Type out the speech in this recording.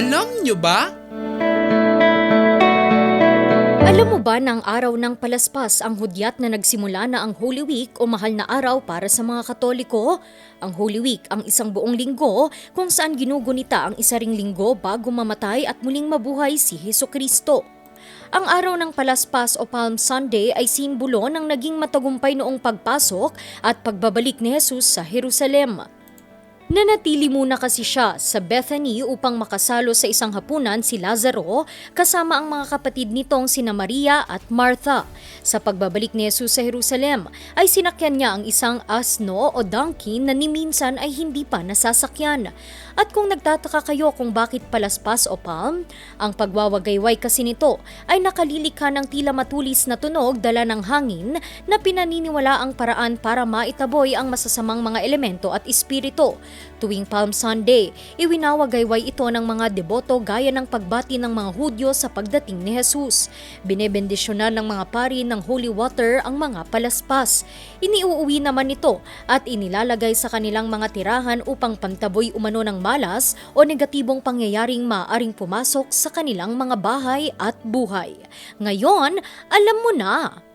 Alam nyo ba? Alam mo ba ng araw ng palaspas ang hudyat na nagsimula na ang Holy Week o mahal na araw para sa mga Katoliko? Ang Holy Week ang isang buong linggo kung saan ginugunita ang isa ring linggo bago mamatay at muling mabuhay si Heso Kristo. Ang araw ng palaspas o Palm Sunday ay simbolo ng naging matagumpay noong pagpasok at pagbabalik ni Jesus sa Jerusalem. Nanatili muna kasi siya sa Bethany upang makasalo sa isang hapunan si Lazaro kasama ang mga kapatid nitong sina Maria at Martha. Sa pagbabalik ni Jesus sa Jerusalem ay sinakyan niya ang isang asno o donkey na ni minsan ay hindi pa nasasakyan. At kung nagtataka kayo kung bakit palaspas o palm, ang pagwawagayway kasi nito ay nakalilikha ng tila matulis na tunog dala ng hangin na pinaniniwala ang paraan para maitaboy ang masasamang mga elemento at espiritu. Tuwing Palm Sunday, iwinawagayway ito ng mga deboto gaya ng pagbati ng mga Hudyo sa pagdating ni Jesus. Binebendisyonan ng mga pari ng holy water ang mga palaspas. Iniuuwi naman ito at inilalagay sa kanilang mga tirahan upang pantaboy umano ng malas o negatibong pangyayaring maaring pumasok sa kanilang mga bahay at buhay. Ngayon, alam mo na!